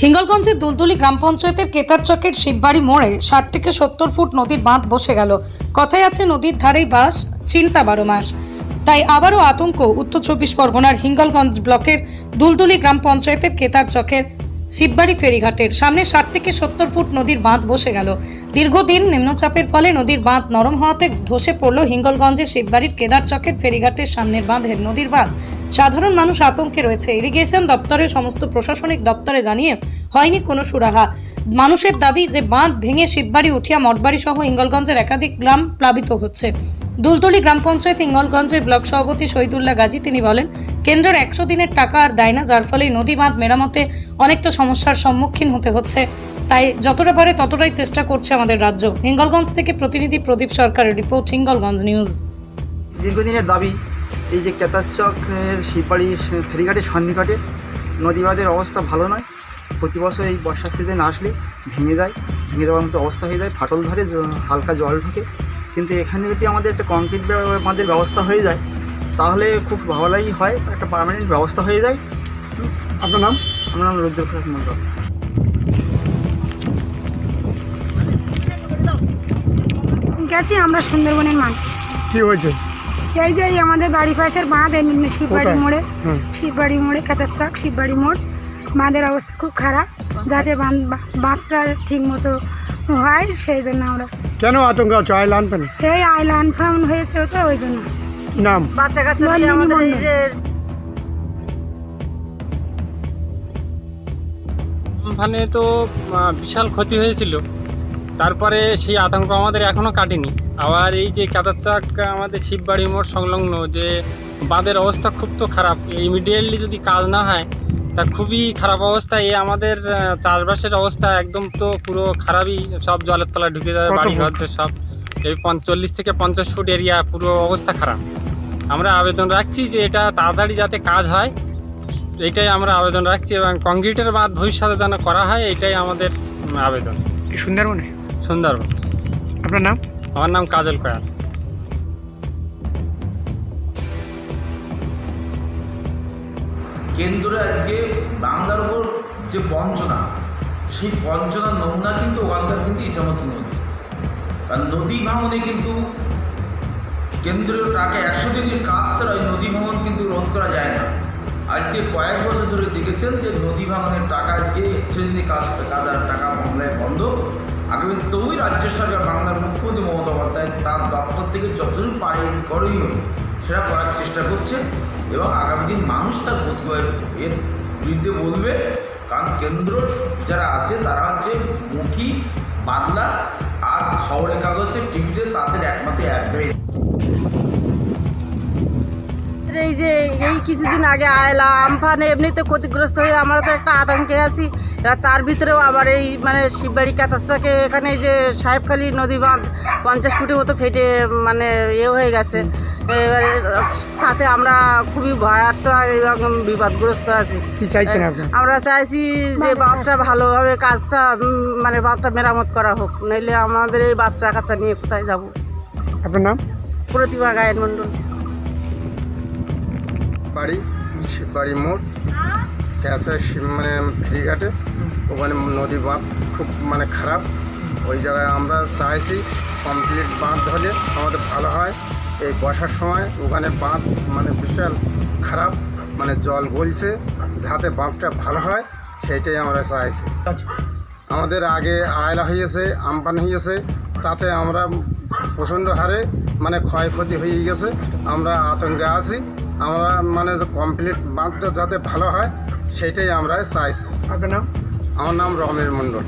হিঙ্গলগঞ্জের দুলদুলি গ্রাম পঞ্চায়েতের কেতারচকের শিববাড়ি মোড়ে ষাট থেকে সত্তর ফুট নদীর বাঁধ বসে গেল। কথায় আছে, নদীর ধারেই বাস, চিন্তা বারো মাস। তাই আবারও আতঙ্ক, উত্তর চব্বিশ পরগনার হিঙ্গলগঞ্জ ব্লকের দুলদুলি গ্রাম পঞ্চায়েতের কেতারচকের শিববাড়ি ফেরিঘাটের সামনে ষাট থেকে সত্তর ফুট নদীর বাঁধ বসে গেল। দীর্ঘদিন নিম্নচাপের ফলে নদীর বাঁধ নরম হওয়াতে ধসে পড়ল হিঙ্গলগঞ্জের শিববাড়ির কেদারচকের ফেরিঘাটের সামনের বাঁধের নদীর বাঁধ। সাধারণ মানুষ আতঙ্কে রয়েছে। ইরিগেশন দপ্তরের সমস্ত প্রশাসনিক দপ্তরে জানিয়ে হয়নি কোনো সুরাহা। মানুষের দাবি যে বাঁধ ভেঙে শিববাড়ি, উঠিয়া মঠবাড়ি সহ ইঙ্গলগঞ্জের একাধিক গ্রাম প্লাবিত হচ্ছে। দুলতলি গ্রাম পঞ্চায়েত ইঙ্গলগঞ্জের ব্লক সভাপতি শহীদুল্লাহ গাজী তিনি বলেন, কেন্দ্রের একশো দিনের টাকা আর দেয় না, যার ফলে নদী বাঁধ মেরামতে অনেকটা সমস্যার সম্মুখীন হতে হচ্ছে। তাই যতটা পারে ততটাই চেষ্টা করছে আমাদের রাজ্য। হিঙ্গলগঞ্জ থেকে প্রতিনিধি প্রদীপ সরকারের রিপোর্ট হিঙ্গলগঞ্জ নিউজ। দীর্ঘদিনের দাবি এই যে কেতারচকের শিববাড়ি ফেরিঘাটের সন্নিকটে নদীবাদের অবস্থা ভালো নয়। প্রতি বছর এই বর্ষা সিজন আসলে ভেঙে যায় ভেঙে যাওয়ার মতো অবস্থা হয়ে যায় ফাটল ধরে হালকা জল ঢুকে। কিন্তু এখানে যদি আমাদের একটা কংক্রিট বাঁধের ব্যবস্থা হয়ে যায় তাহলে খুব ভালোই হয় একটা পার্মানেন্ট ব্যবস্থা হয়ে যায়। আপনার নাম? আমার নাম রুদ্রপ্রসাদ মন্ডল গেছি আমরা সুন্দরবনের মানুষ। কি হয়েছে? এই যে আমাদের বাড়ি পাশের বাঁধ এই শিববাড়ি মোড়ে। শিববাড়ি মোড়ে কাতারচাক শিববাড়ি মোড়। বাঁধের অবস্থা খুব খারাপ যাতে বাঁধ বা- বাঁধটা ঠিক মতো হয় সেই জন্য আমরা কেন আতঙ্ক আছো? আইল আনবেন? এই আইলান ফাউন হয়েছে তো ওই জন্য। নাম? বাচ্চা কাচ্চা আমাদের এই যে আমফানে তো বিশাল ক্ষতি হয়েছিল। তারপরে সেই আতঙ্ক আমাদের এখনও কাটেনি। আবার এই যে কাতারচাক আমাদের শিববাড়ি মোড় সংলগ্ন যে বাঁধের অবস্থা খুব তো খারাপ। ইমিডিয়েটলি যদি কাজ না হয় তা খুবই খারাপ অবস্থা। এই আমাদের চাষবাসের অবস্থা একদম তো পুরো খারাপই। সব জলের তলায় ঢুকে যাবে বাড়ি? ঘর সব। এই পঞ্চল্লিশ থেকে পঞ্চাশ ফুট এরিয়া পুরো অবস্থা খারাপ। আমরা আবেদন রাখছি যে এটা তাড়াতাড়ি যাতে কাজ হয়। এটাই আমরা আবেদন রাখছি এবং কংক্রিটের বাদ ভবিষ্যতে যেন করা হয় এটাই আমাদের আবেদন। সুন্দরবনে? সুন্দরবন। আপনার নাম? আমার নাম কাজল কয়াল। কেন্দ্র আজকে বাংলার উপর যে বঞ্চনা, সেই বঞ্চনার নমুনা কিন্তু ওখানকার কিন্তু ইসামতি নদী। কারণ নদী ভাঙনে কিন্তু কেন্দ্রীয় টাকা একশো দিনের কাজ ছাড়া ওই নদী ভাঙন কিন্তু রোধ করা যায় না। আজকে কয়েক বছর ধরে দেখেছেন যে নদী ভাঙনের টাকা দিনের কাজ আর টাকা বাংলায় বন্ধ। আগামী তবুই রাজ্য সরকার বাংলার মুখ্যমন্ত্রী মমতা বন্দ্যোপাধ্যায় তার দপ্তর থেকে যতদূর পারে করণীয় সেটা করার চেষ্টা করছে এবং আগামী দিন মানুষ তার প্রতিবাদ এর বিরুদ্ধে বলবে। কারণ কেন্দ্র যারা আছে, তারা হচ্ছে মুখী বাদলা আর খবরের কাগজে টিভিতে তাদের একমাত্র অ্যাডভাইস এই যে এই কিছুদিন আগে আয়লা আমফানে এমনিতে ক্ষতিগ্রস্ত হয়ে আমরা তো একটা আতঙ্কে আছি। এবার তার ভিতরেও আবার এই মানে শিববাড়ি কাতারচাকে এখানে এই যে সাহেবখালী নদী বাঁধ পঞ্চাশ ফুটের মতো ফেটে মানে এ হয়ে গেছে। এবারে তাতে আমরা খুবই ভয়ার্থ এবং বিপদগ্রস্ত আছি। কি চাইছেন আমরা চাইছি যে বাঁধটা ভালোভাবে কাজটা মানে বাঁধটা মেরামত করা হোক। নইলে আমাদের এই বাচ্চা কাচ্চা নিয়ে কোথায় যাব? আপনার নাম? প্রতিভা গায়েন মণ্ডল বাড়ি শিববাড়ি মোড় গ্যাসের মানে ফেরিঘাটে, ওখানে নদী বাঁধ খুব মানে খারাপ। ওই জায়গায় আমরা চাইছি কমপ্লিট বাঁধ হলে আমাদের ভালো হয়। এই বর্ষার সময় ওখানে বাঁধ মানে বিশাল খারাপ মানে জল গলছে, যাতে বাঁধটা ভালো হয়, সেইটাই আমরা চাইছি। আমাদের আগে আয়লা হয়েছে, আমপান হয়েছে, তাতে আমরা প্রচণ্ড হারে মানে ক্ষয়ক্ষতি হয়ে গেছে। আমরা আতঙ্কে আছি। আমরা মানে কমপ্লিট বাঁধটা যাতে ভালো হয় সেটাই আমরা চাইছি। আপনার নাম? আমার নাম রমের মণ্ডল।